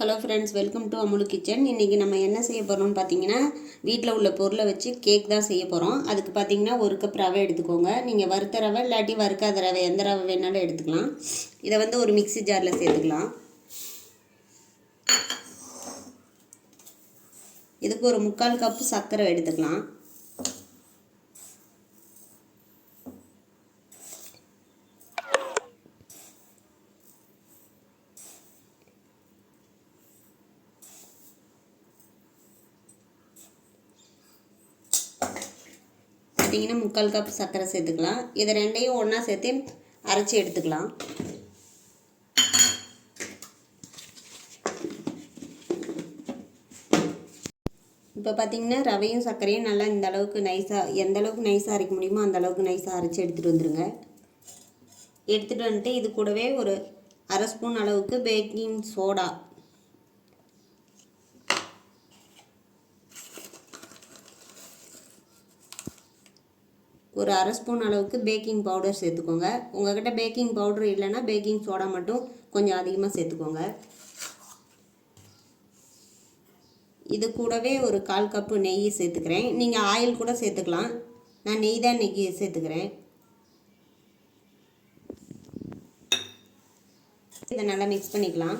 Hello friends welcome to Amul kitchen இன்றைக்கி நம்ம என்ன செய்ய போகிறோம்னு பார்த்தீங்கன்னா வீட்டில் உள்ள பொருளை வச்சு கேக் தான் செய்ய போகிறோம் அதுக்கு பார்த்தீங்கன்னா ஒரு கப் ரவை எடுத்துக்கோங்க. நீங்கள் வறுத்த ரவை இல்லாட்டி வறுக்காத ரவை எந்த ரவை வேணாலும் எடுத்துக்கலாம். இதை வந்து ஒரு மிக்ஸி ஜாரில் சேர்த்துக்கலாம். இதுக்கு ஒரு முக்கால் கப்பு சர்க்கரை எடுத்துக்கலாம். பார்த்தீங்கன்னா முக்கால் கப் சர்க்கரை சேர்த்துக்கலாம். இதை ரெண்டையும் ஒன்றா சேர்த்து அரைச்சி எடுத்துக்கலாம். இப்போ பார்த்தீங்கன்னா ரவையும் சர்க்கரையும் நல்லா இந்த அளவுக்கு நைஸாக எந்த அளவுக்கு நைஸாக அரைக்க முடியுமோ அந்த அளவுக்கு நைஸாக அரைச்சி எடுத்துகிட்டு வந்துடுங்க எடுத்துகிட்டு வந்துட்டு இது கூடவே ஒரு அரை ஸ்பூன் அளவுக்கு பேக்கிங் சோடா ஒரு அரை ஸ்பூன் அளவுக்கு பேக்கிங் பவுடர் சேர்த்துக்கோங்க. உங்கள்கிட்ட பேக்கிங் பவுடர் இல்லைன்னா பேக்கிங் சோடா மட்டும் கொஞ்சம் அதிகமாக சேர்த்துக்கோங்க. இது கூடவே ஒரு கால் கப்பு நெய் சேர்த்துக்கிறேன். நீங்கள் ஆயில் கூட சேர்த்துக்கலாம். நான் நெய் தான் இன்றைக்கி சேர்த்துக்கிறேன். இதை நல்லா மிக்ஸ் பண்ணிக்கலாம்.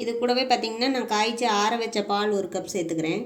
இது கூடவே பார்த்தீங்கன்னா நான் காய்ச்சி ஆற வச்ச பால் ஒரு கப் சேர்த்துக்கிறேன்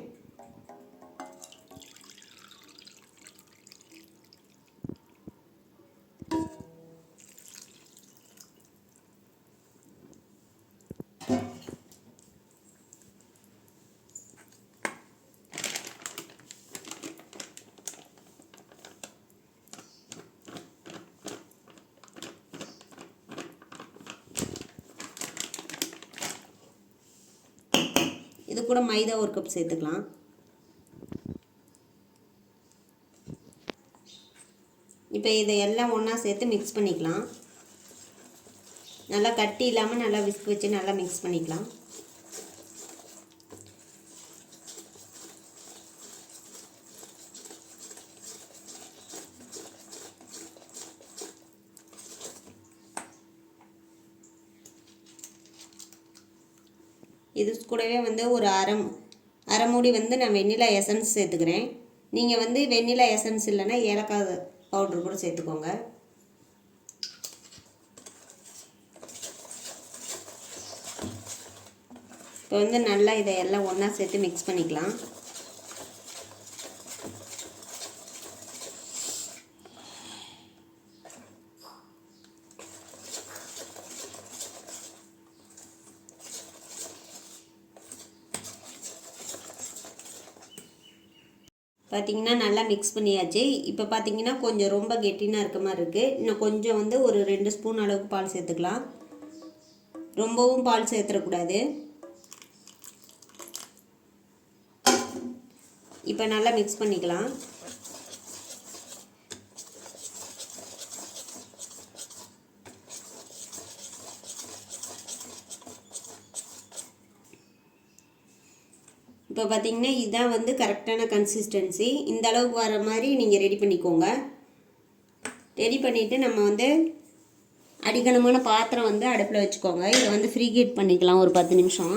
இது கூட மைதா ஒரு கப் சேர்த்துக்கலாம். இப்போ இதை எல்லாம் ஒன்றா சேர்த்து மிக்ஸ் பண்ணிக்கலாம். நல்லா கட்டி இல்லாமல் நல்லா விஸ்க் வச்சு நல்லா மிக்ஸ் பண்ணிக்கலாம். இது கூடவே வந்து ஒரு அரை அரை மூடி வந்து நான் வெண்ணிலா எசன்ஸ் சேர்த்துக்கிறேன். நீங்கள் வந்து வெண்ணிலா எசன்ஸ் இல்லைன்னா ஏலக்காய் பவுட்ரு கூட சேர்த்துக்கோங்க. இப்போ வந்து நல்லா இதை எல்லாம் ஒன்றா சேர்த்து மிக்ஸ் பண்ணிக்கலாம். பார்த்தீங்கன்னா நல்லா மிக்ஸ் பண்ணியாச்சு. இப்போ பார்த்தீங்கன்னா கொஞ்சம் ரொம்ப கெட்டினாக இருக்க மாதிரி இருக்குது இன்னும் கொஞ்சம் வந்து ஒரு ரெண்டு ஸ்பூன் அளவுக்கு பால் சேர்த்துக்கலாம். ரொம்பவும் பால் சேர்த்துடக்கூடாது. இப்போ நல்லா மிக்ஸ் பண்ணிக்கலாம். இப்போ பார்த்தீங்கன்னா இதுதான் வந்து கரெக்டான கன்சிஸ்டன்சி இந்த அளவுக்கு வர மாதிரி நீங்கள் ரெடி பண்ணிக்கோங்க. ரெடி பண்ணிவிட்டு நம்ம வந்து அடிக்கணமான பாத்திரம் வந்து அடுப்பில் வச்சுக்கோங்க. இதை வந்து ஃப்ரீ ஹீட் பண்ணிக்கலாம் ஒரு பத்து நிமிஷம்.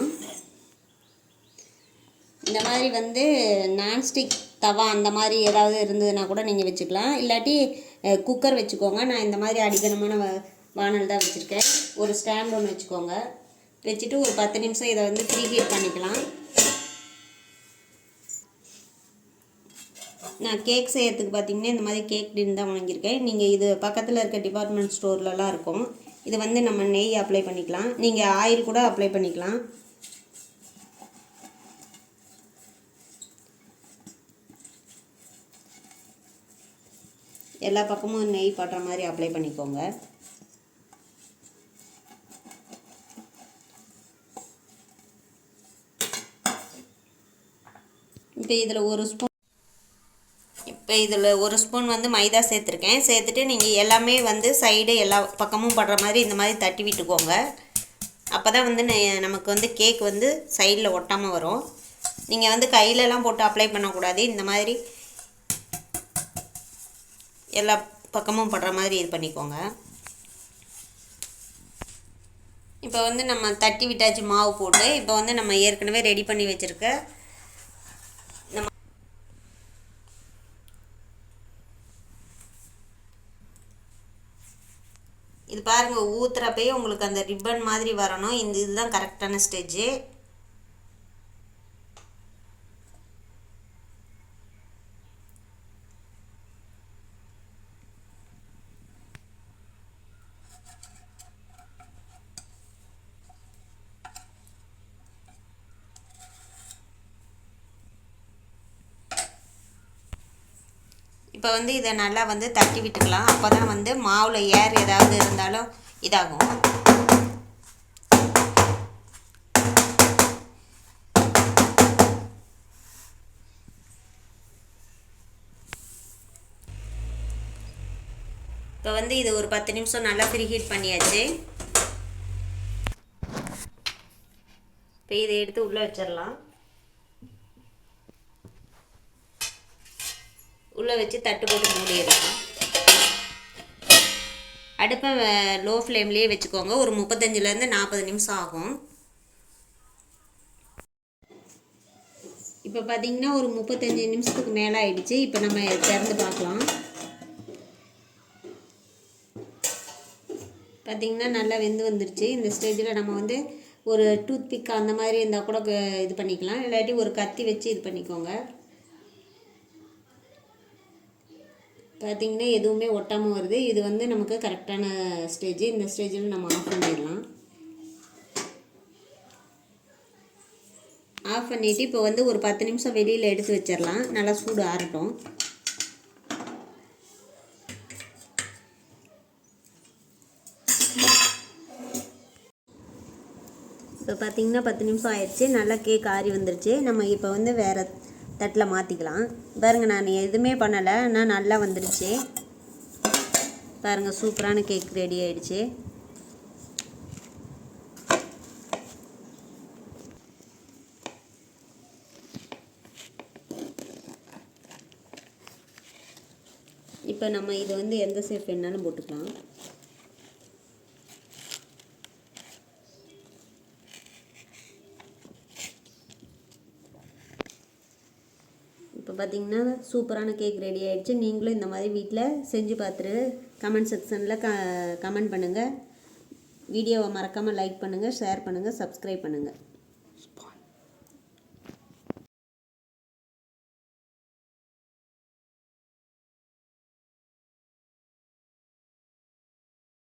இந்த மாதிரி வந்து நான்ஸ்டிக் தவா அந்த மாதிரி ஏதாவது இருந்ததுன்னா கூட நீங்கள் வச்சுக்கலாம். இல்லாட்டி குக்கர் வச்சுக்கோங்க. நான் இந்த மாதிரி அடிக்கணமான வ வானல் தான் வச்சுருக்கேன். ஒரு ஸ்டாண்ட் ஒன்று வச்சுக்கோங்க. வச்சுட்டு ஒரு பத்து நிமிஷம் இதை வந்து ஃப்ரீ ஹீட் பண்ணிக்கலாம். நான் கேக் செய்யறதுக்கு பார்த்தீங்கன்னா இந்த மாதிரி கேக் டின் தான் வாங்கியிருக்கேன். நீங்கள் இது பக்கத்தில் இருக்க டிபார்ட்மெண்ட் ஸ்டோர்லலாம் இருக்கும். இது வந்து நம்ம நெய் அப்ளை பண்ணிக்கலாம். நீங்கள் ஆயில் கூட அப்ளை பண்ணிக்கலாம். எல்லா பக்கமும் நெய் படுற மாதிரி அப்ளை பண்ணிக்கோங்க. இப்போ இதில் ஒரு ஸ்பூன் இப்போ இதில் ஒரு ஸ்பூன் வந்து மைதா சேர்த்துருக்கேன். சேர்த்துட்டு நீங்கள் எல்லாமே வந்து சைடு எல்லா பக்கமும் படுற மாதிரி இந்த மாதிரி தட்டி விட்டுக்கோங்க. அப்போ தான் வந்து நெ- நமக்கு வந்து கேக் வந்து சைடில் ஒட்டாமல் வரும். நீங்கள் வந்து கையிலலாம் போட்டு அப்ளை பண்ணக்கூடாது. இந்த மாதிரி எல்லா பக்கமும் படுற மாதிரி இது பண்ணிக்கோங்க. இப்போ வந்து நம்ம தட்டி விட்டாச்சு மாவு போட்டு இப்போ வந்து நம்ம ஏற்கனவே ரெடி பண்ணி வச்சுருக்க நம்ம இது பாருங்க ஊத்துறப்பயே உங்களுக்கு அந்த ரிப்பன் மாதிரி வரணும். இந்த இதுதான் கரெக்டான ஸ்டேஜு இப்போ வந்து இதை நல்லா வந்து தட்டி விட்டுக்கலாம். அப்போ தான் வந்து மாவில் ஏர் ஏதாவது இருந்தாலும் இதாகும். இப்போ வந்து இது ஒரு பத்து நிமிஷம் நல்லா ஃப்ரீ ஹீட் பண்ணியாச்சு. இப்போ இதை எடுத்து உள்ளே வச்சிடலாம். உள்ளே வச்சு தட்டு போட்டு மூடிடலாம் அடுப்பை லோ ஃப்ளேம்லேயே வச்சுக்கோங்க. ஒரு முப்பத்தஞ்சிலேருந்து நாற்பது நிமிஷம் ஆகும். இப்போ பார்த்தீங்கன்னா ஒரு முப்பத்தஞ்சு நிமிஷத்துக்கு மேலே ஆயிடுச்சு. இப்போ நம்ம திறந்து பார்க்கலாம். பார்த்தீங்கன்னா நல்லா வெந்து வந்துருச்சு. இந்த ஸ்டேஜில் நம்ம வந்து ஒரு டூத் பிக் அந்த மாதிரி இருந்தால் கூட இது பண்ணிக்கலாம். இல்லாட்டி ஒரு கத்தி வச்சு இது பண்ணிக்கோங்க. பார்த்தீங்கன்னா எதுவுமே ஒட்டாமல் வருது. இது வந்து நமக்கு கரெக்டான ஸ்டேஜ். இந்த ஸ்டேஜில் நம்ம ஆஃப் பண்ணிடலாம். ஆஃப் பண்ணிவிட்டு இப்போ வந்து ஒரு பத்து நிமிஷம் வெளியில் எடுத்து வச்சிடலாம். நல்லா சூடு ஆறட்டும். இப்போ பார்த்தீங்கன்னா பத்து நிமிஷம் ஆயிடுச்சு. நல்லா கேக் ஆறி வந்துருச்சு. நம்ம இப்போ வந்து வேறு தட்டில் மாற்றிக்கலாம் பாருங்கள் நான் எதுவுமே பண்ணலை. ஆனால் நல்லா வந்துடுச்சு பாருங்க சூப்பரான கேக் ரெடி ஆயிடுச்சு. இப்போ நம்ம இது வந்து எந்த ஷேப் வேணாலும் போட்டுக்கலாம். பார்த்தீங்கன்னா சூப்பரான கேக் ரெடி ஆகிடுச்சு நீங்களும் இந்த மாதிரி வீட்டில் செஞ்சு பார்த்துட்டு கமெண்ட் செக்ஷனில் க கமெண்ட் பண்ணுங்கள் வீடியோவை மறக்காமல் லைக் பண்ணுங்கள் ஷேர் பண்ணுங்கள் சப்ஸ்கிரைப் பண்ணுங்கள்